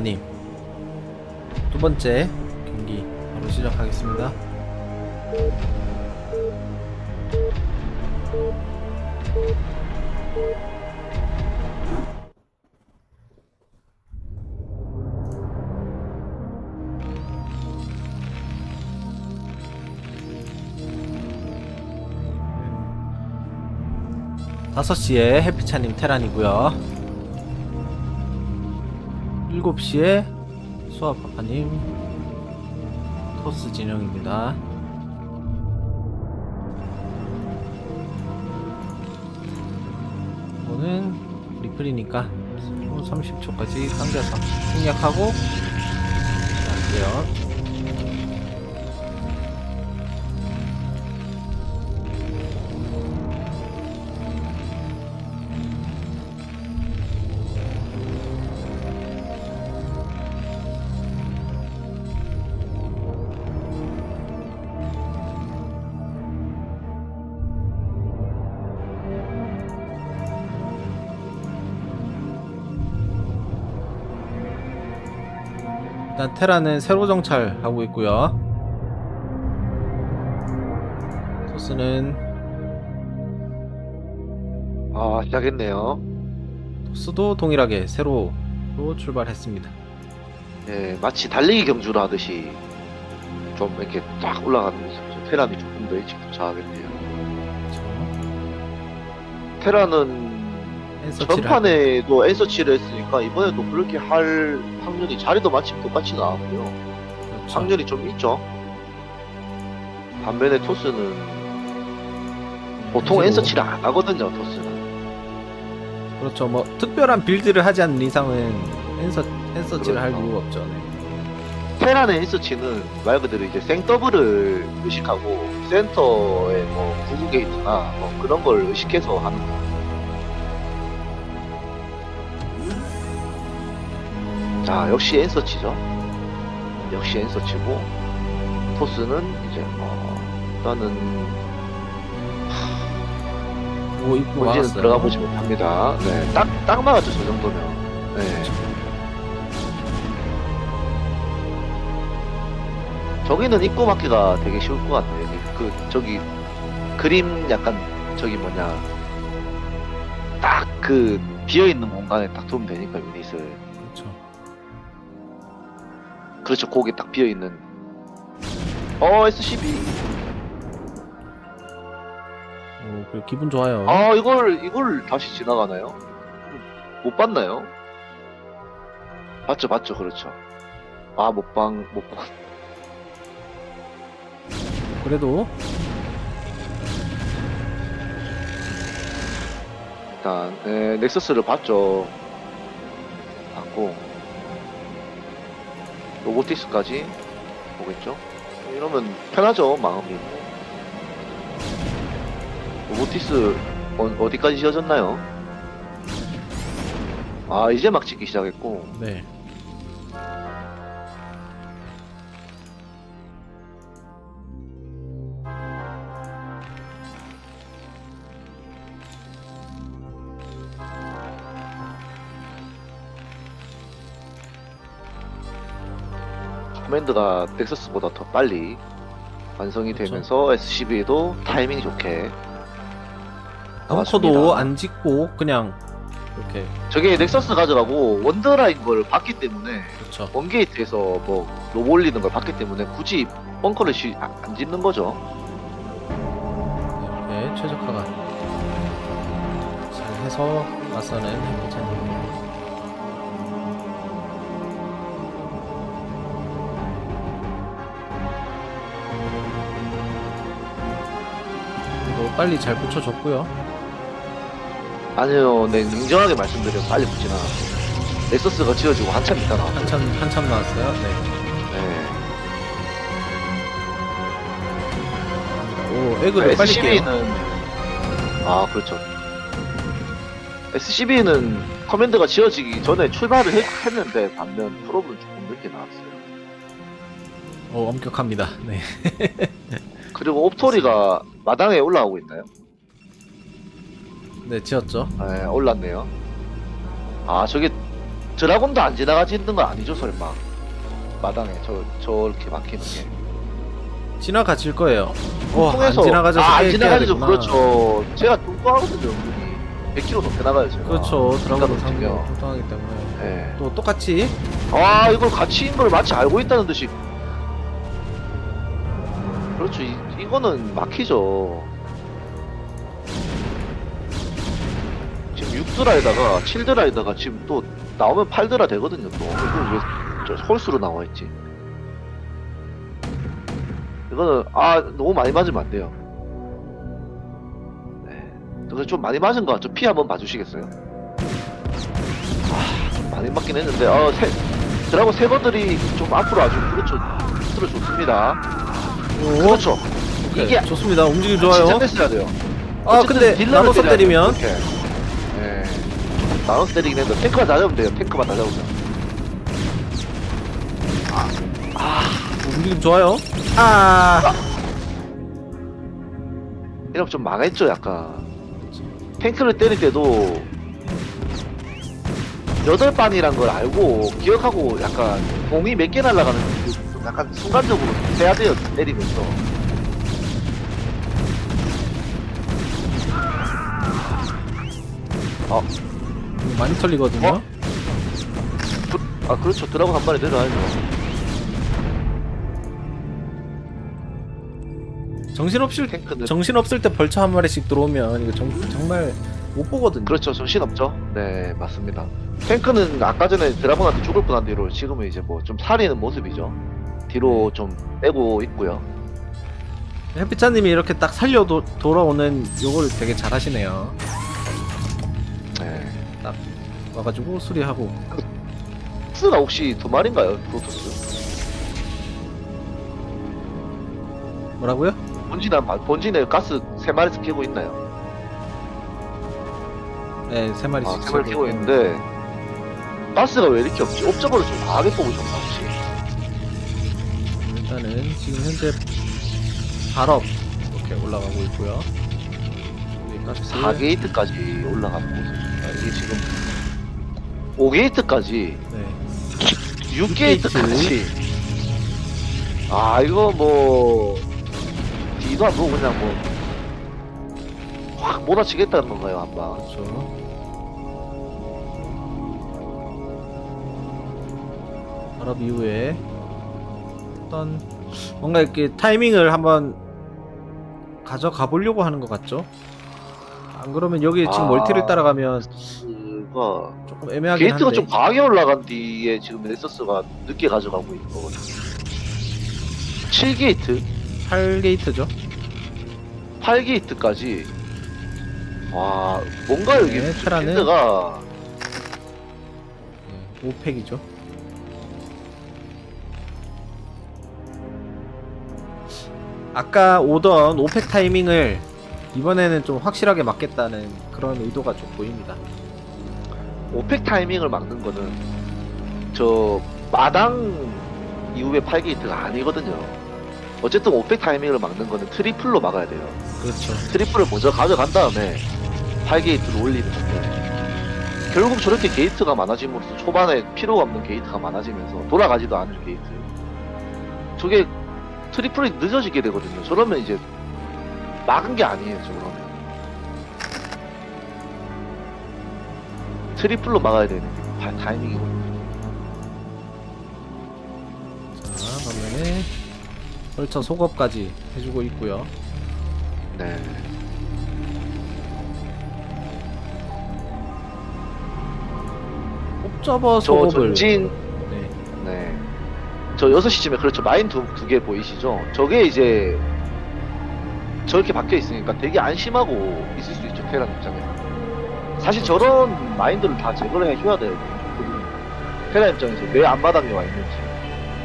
님. 두 번째 경기 바로 시작하겠습니다. 다섯 시에 해피차님 테란이고요. 일곱 시에 수아파파님 토스 진영입니다. 이거는 리플이니까 30초까지 당겨서 생략하고 할게요. 일단 테라는 새로 정찰하고 있고요. 토스는 아 시작했네요. 토스도 동일하게 새로 또 출발했습니다. 예, 마치 달리기 경주를 하듯이 좀 이렇게 딱 올라가는 모습이죠. 테란이 조금 더 일찍 도착하겠네요. 테란은 엔서치를 전판에도 엔서치를 했으니까 이번에도 그렇게 할 확률이 자리도 마침 똑같이 나왔고요. 그렇죠. 확률이 좀 있죠. 반면에 토스는 보통 이제도- 엔서치를 안 하거든요. 토스는. 그렇죠. 뭐 특별한 빌드를 하지 않는 이상은 엔서 엔서치를 할 그렇죠. 이유가 없죠. 네. 테란의 엔서치는 말 그대로 이제 생더블을 의식하고 센터에 뭐 구구 게이트나 뭐 그런 걸 의식해서 하는 거. 자 역시 엔서치죠. 역시 엔서치고 토스는 이제 뭐 일단은 오 입구 본진은 막았어요. 들어가 보지 못합니다. 네, 딱, 딱 맞았죠, 저 정도면. 네. 저기는 입구 막기가 되게 쉬울 것. 이게 그, 저기, 그림 약간, 저기 뭐냐. 딱 그, 비어있는 공간에 딱 두면 되니까, 유닛을. 그렇죠. 거기 딱 비어있는. 어, SCB. 오, 그래, 기분 좋아요. 아, 이걸, 이걸 다시 지나가나요? 못 봤나요? 봤죠, 봤죠, 그렇죠. 아, 못 방, 못 방. 그래도 일단, 네, 넥서스를 봤죠. 봤고, 로보티스까지 보겠죠? 이러면 편하죠, 마음이. 로보티스, 어, 어디까지 지어졌나요? 아, 이제 막 찍기 시작했고, 네. 커맨드가 넥서스보다 더 빨리 완성이 그렇죠. 되면서 SCB도 타이밍 좋게 벙커도 나왔습니다. 안 짓고 그냥 이렇게 저게 넥서스 가져가고 원더라인 걸 봤기 때문에 그렇죠. 원게이트에서 뭐 로보 올리는 걸 봤기 때문에 굳이 벙커를 시, 안, 안 짓는 거죠. 이렇게 최적화가 잘 해서 나서는 해피차님. 빨리 잘 붙여줬고요. 아니요, 네, 냉정하게 말씀드리면 빨리 붙진 않았어요. 넥서스가 지어지고 한참 있다 나왔어요. 한참 한참 나왔어요. 네. 네. 오 에그를 빨리 깨요. SCB는 아 그렇죠. SCB는 커맨드가 지어지기 전에 출발을 했, 했는데 반면 프로브는 조금 늦게 나왔어요. 오 엄격합니다. 네. 그리고 옵토리가 마당에 올라오고 있나요? 네 지었죠. 네, 올랐네요. 아 저게 드라곤도 안 지나가지는 건 아니죠 설마 마당에 저 저렇게 막히는 게 지나가질 거예요. 어, 안 통해서 지나가져서 아, 안 깨- 지나가죠 되구나. 그렇죠 제가 뚱뚱하거든요 은근히 100kg 넘게 나가요 제가 그렇죠. 드라곤 인간으로 상대 치면. 통하기 때문에 예. 또 똑같이 아 이걸 같이인 걸 마치 알고 있다는 듯이 그렇죠. 이, 이거는 막히죠. 지금 6드라에다가 7드라에다가 지금 또 나오면 8드라 되거든요 또. 이걸 왜저 홀수로 나와 있지? 이거는 아 너무 많이 맞으면 안 돼요. 네. 그래서 좀 많이 맞은 것 같죠? 피 한번 봐주시겠어요? 아 좀 많이 맞긴 했는데 어 세, 드라고 세번들이 좀 앞으로 아주 그렇죠. 틀어 좋습니다. 오, 그렇죠. 오케이, 이게 좋습니다. 움직임 진짜 좋아요. 뺐어야 돼요. 아 어쨌든 근데 딜러를 나눠서 때려야 때리면? 돼요, 이렇게. 예. 나눠서 때리긴 했는데 탱크만 다 잡으면 돼요. 탱크만 다 잡으면 아 움직임 좋아요. 아, 이러면 좀 망했죠 약간. 탱크를 때릴 때도 여덟 반이란 걸 알고 기억하고 약간 공이 몇 개 날아가는 그 약간 순간적으로 해야 돼요 때리면서. 이거 많이 털리거든요. 어? 아 그렇죠. 드라곤 한 마리 내려야죠 정신 없을 탱크는 정신 없을 때 벌처 한 마리씩 들어오면 이거 정, 정말 못 보거든요. 그렇죠. 정신 없죠. 네 맞습니다. 탱크는 아까 전에 드라곤한테 죽을 뻔한 뒤로 지금은 이제 뭐 좀 살리는 모습이죠 뒤로 좀 빼고 있고요 햇빛차님이 이렇게 딱 살려 도, 돌아오는 요거를 되게 잘하시네요. 네 와가지고 수리하고 스가 혹시 두 마리인가요 프로토스 뭐라고요? 본진 한 마- 본진에 가스 세 마리씩 끼고 있나요? 네, 세 마리씩. 아, 세 마리 끼고 있는데 가스가 왜 이렇게 없지? 옵저버를 좀 과하게 뽑으셨나 혹시? 일단은 지금 현재 발업 이렇게 올라가고 있고요. 여기 가스. 4게이트까지 올라가는 모습입니다. 이게 지금 5게이트까지 네. 6게이트까지 아 이거 뭐 뒤도 안 보고 그냥 뭐 확 몰아치겠다는 건가요 한방 그렇죠. 발업 이후에 어떤 뭔가 이렇게 타이밍을 한번 가져가 보려고 하는 것 같죠? 안 그러면 여기 지금 아. 멀티를 따라가면 그가 조금 애매하긴 게이트가 한데 좀 과하게 올라간 뒤에 지금 넥서스가 늦게 가져가고 있는 거거든요 7게이트 8게이트죠? 8게이트까지 와 뭔가 여기 네, 테라는- 필드가 5팩이죠. 아까 오던 5팩 타이밍을 이번에는 좀 확실하게 맞겠다는 그런 의도가 좀 보입니다. 오펙 타이밍을 막는 거는 저 마당 이후에 8게이트가 아니거든요. 어쨌든 오펙 타이밍을 막는 거는 트리플로 막아야 돼요. 그렇죠. 트리플을 먼저 가져간 다음에 8게이트를 올리는 건데 결국 저렇게 게이트가 많아짐으로써 초반에 필요가 없는 게이트가 많아지면서 돌아가지도 않을 게이트 저게 트리플이 늦어지게 되거든요. 저러면 이제 막은 게 아니에요. 저 그러면 트리플로 막아야 되는 게 타- 타이밍이거든요. 자, 그러면은 벌처 속업까지 해주고 있고요. 네. 옵저버 저 속업을 전진. 저 6시쯤에 그렇죠. 마인 두 개 보이시죠? 저게 이제 저렇게 박혀 있으니까 되게 안심하고 있을 수 있죠. 테란 입장에서. 사실 저런 마인드를 다 제거를 해줘야 돼요. 테란 입장에서 왜 앞마당에 와 있는지.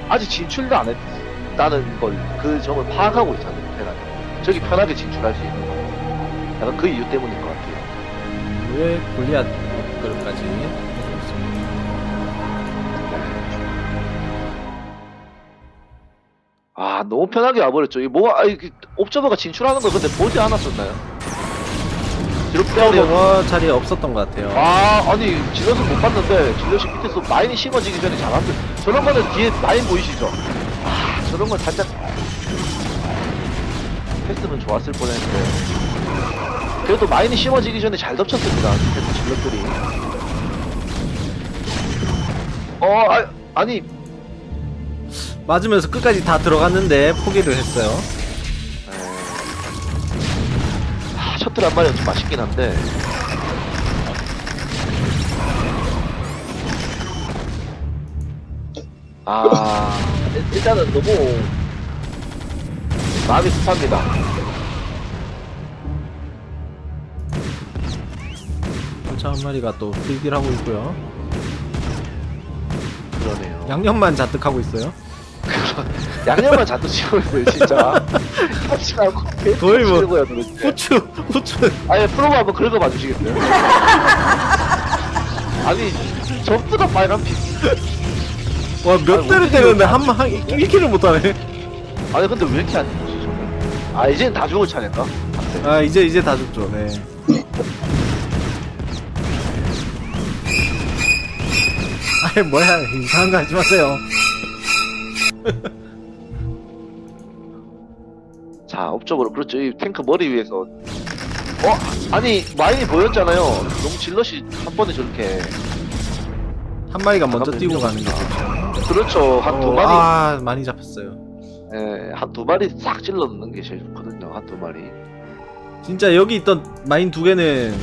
아직 진출도 안 했다는 걸 그 점을 파악하고 있잖아요. 테란. 저기 편하게 진출할 수 있는 거. 약간 그 이유 때문인 것 같아요. 왜 골리앗 업글까지 아 너무 편하게 와버렸죠. 이 뭐가 아, 이게 옵저버가 진출하는 걸 근데 보지 않았었나요? 드롭 때려 저거 자리에 없었던 것 같아요. 아 아니 질럿은 못 봤는데 질럿이 밑에서 마인이 심어지기 전에 잘한데 저런 거는 뒤에 마인 보이시죠? 아 저런 건 살짝 패스는 좋았을 뻔했는데 그래도 마인이 심어지기 전에 잘 덮쳤습니다 밑에서 질럿들이 어 아, 아니 맞으면서 끝까지 다 들어갔는데 포기를 했어요. 에... 아, 셔틀 한 마리가 좀 맛있긴 한데 아 일- 일단은 너무 마음이 급합니다 차한 마리가 또 필기를 하고 있고요. 그러네요 양념만 잔뜩 하고 있어요. 양념만 잔뜩 있어요 진짜 같이 가고 거의 뭐- 거야 도대체 후추, 후추. 아니 프로가 한번 긁어봐 주시겠어요? 아니 전부 다 빨간 피 와, 몇 아니, 대를 때렸는데 다 한, 한, 1킬을 못하네. 아니 근데 왜 이렇게 안 죽지 아 이제는 다 죽을 차례인가? 아, 이제, 이제 다 죽죠, 네. 아이, 뭐야, 이상한 거 하지 마세요. 자 업적으로 그렇죠 이 탱크 머리 위에서 어? 아니 마인이 보였잖아요 너무 질럿이 한 번에 저렇게 한 마리가 먼저 잠깐만요. 뛰고 가는 게. 그렇죠 한 두 어, 마리 아, 많이 잡혔어요. 예, 한 두 마리 싹 찔러 넣는 게 제일 좋거든요 한 두 마리 진짜 여기 있던 마인 두 개는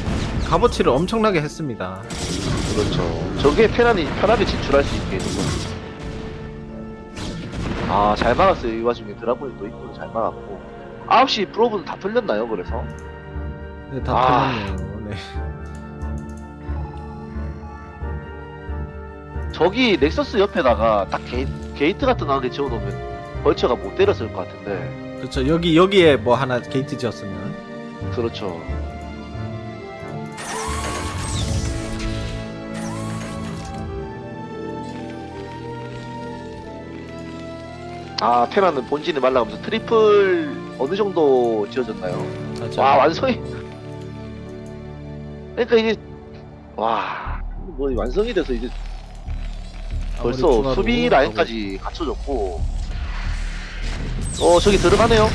값어치를 엄청나게 했습니다. 그렇죠 저게 테란이 편하게 진출할 수 있게 해준 겁니다 아 잘 막았어요 이 와중에 드라곤이 또 입구를 잘 막았고 9시 프로브는 다 털렸나요 그래서? 네, 다 아. 털렸네요. 네. 저기 넥서스 옆에다가 딱 게이, 게이트 같은 거 하나 지어놓으면 벌처가 못 때렸을 것 같은데 그렇죠. 여기 여기에 뭐 하나 게이트 지었으면 그렇죠 아 테라는 본진이 말라가면서 트리플 어느 정도 지어졌나요? 맞아. 와 완성이 그러니까 이게 와 뭐 완성이 돼서 이제 벌써 수비. 라인까지 갖춰졌고 어 저기 들어가네요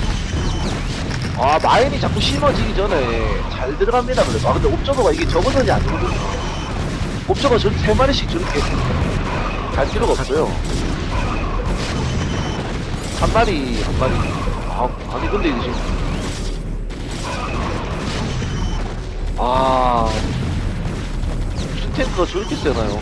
아 마인이 자꾸 심어지기 전에 잘 들어갑니다 그래도 아 근데 옵저버가 이게 저거선이 아니거든요 옵저버 저렇게 세 마리씩 저렇게 갈 필요가 없어요 한 마리 한 마리. 아 아니 근데 이게 지금. 아. 탱크가 저렇게 세나요?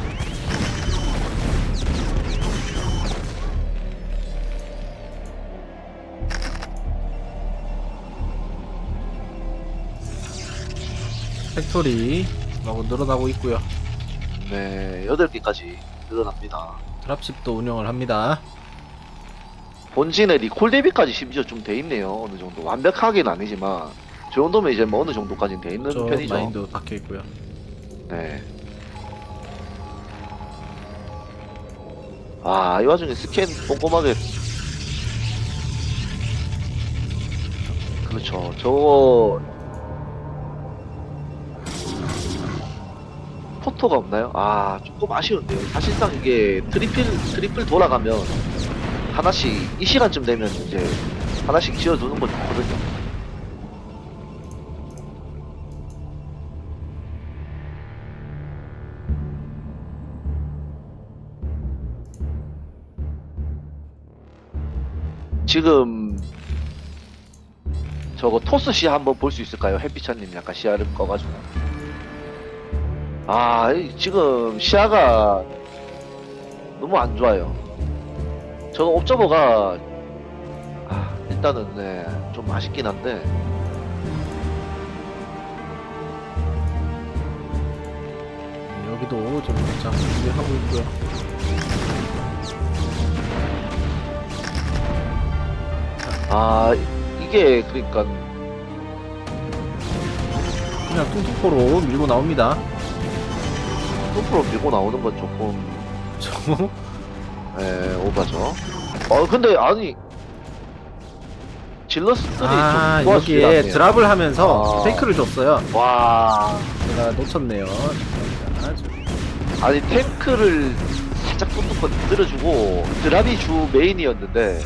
팩토리 하고 늘어나고 있고요. 네 8개까지 늘어납니다. 드랍십도 운영을 합니다. 본진에 리콜 대비까지 심지어 좀 돼 있네요. 어느 정도 완벽하게는 아니지만 저 정도면 이제 뭐 어느 정도까지는 돼 있는 저 편이죠. 마인도 박혀 있고요. 네. 아, 이 와중에 스캔 꼼꼼하게. 그렇죠. 저거. 포토가 없나요? 아, 조금 아쉬운데요. 사실상 이게 트리플, 트리플 돌아가면 하나씩, 이 시간쯤 되면 이제 하나씩 지어두는 건 좋거든요. 지금 저거 토스 시야 한번 볼 수 있을까요? 햇빛차님 약간 시야를 꺼가지고 아 이- 지금 시야가 너무 안 좋아요 저거 옵저버가 아, 일단은 네, 좀 아쉽긴 한데 네, 여기도 좀 살짝 준비하고 있고요. 아 이게 그러니까 그냥 뚱뚱포로 밀고 나옵니다. 앞으로 밀고 나오는 건 조금 저 에 오바죠 어 근데 아니 질러스들이 아좀 여기에 도와주더라고요. 드랍을 하면서 아. 페이크를 줬어요. 와 제가 놓쳤네요. 자, 저- 아니 탱크를 살짝 뚜껑 들어주고 드랍이 주 메인이었는데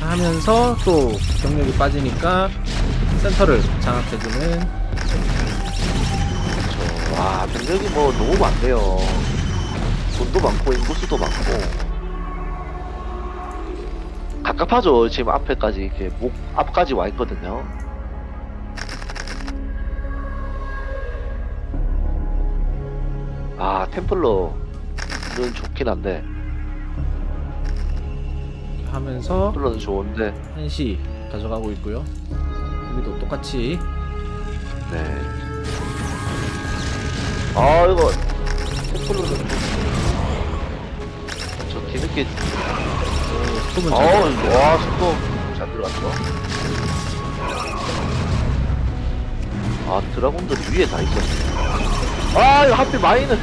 하면서 또 경력이 빠지니까 센터를 장악해주는 저, 와 병력이 뭐 너무 많네요 돈도 많고 인구수도 많고. 갑갑하죠. 지금 앞에까지 이렇게 목 앞까지 와 있거든요. 아 템플러는 좋긴 한데. 하면서 템플러는 좋은데. 한시 가져가고 있고요. 여기도 똑같이. 네. 아 이거 템플러는 뒤늦게 스톱은 어우 잘와 속도 잘 들어갔죠 아 드라곤들이 위에 다 있었네. 아 이거 하필 마인을.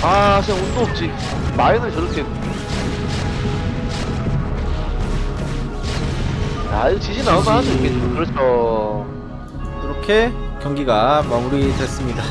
아 진짜 운도 없지. 마인을 저렇게. 야 이거 지진 나오면 할수 있겠죠 그렇죠. 이렇게 경기가 마무리됐습니다.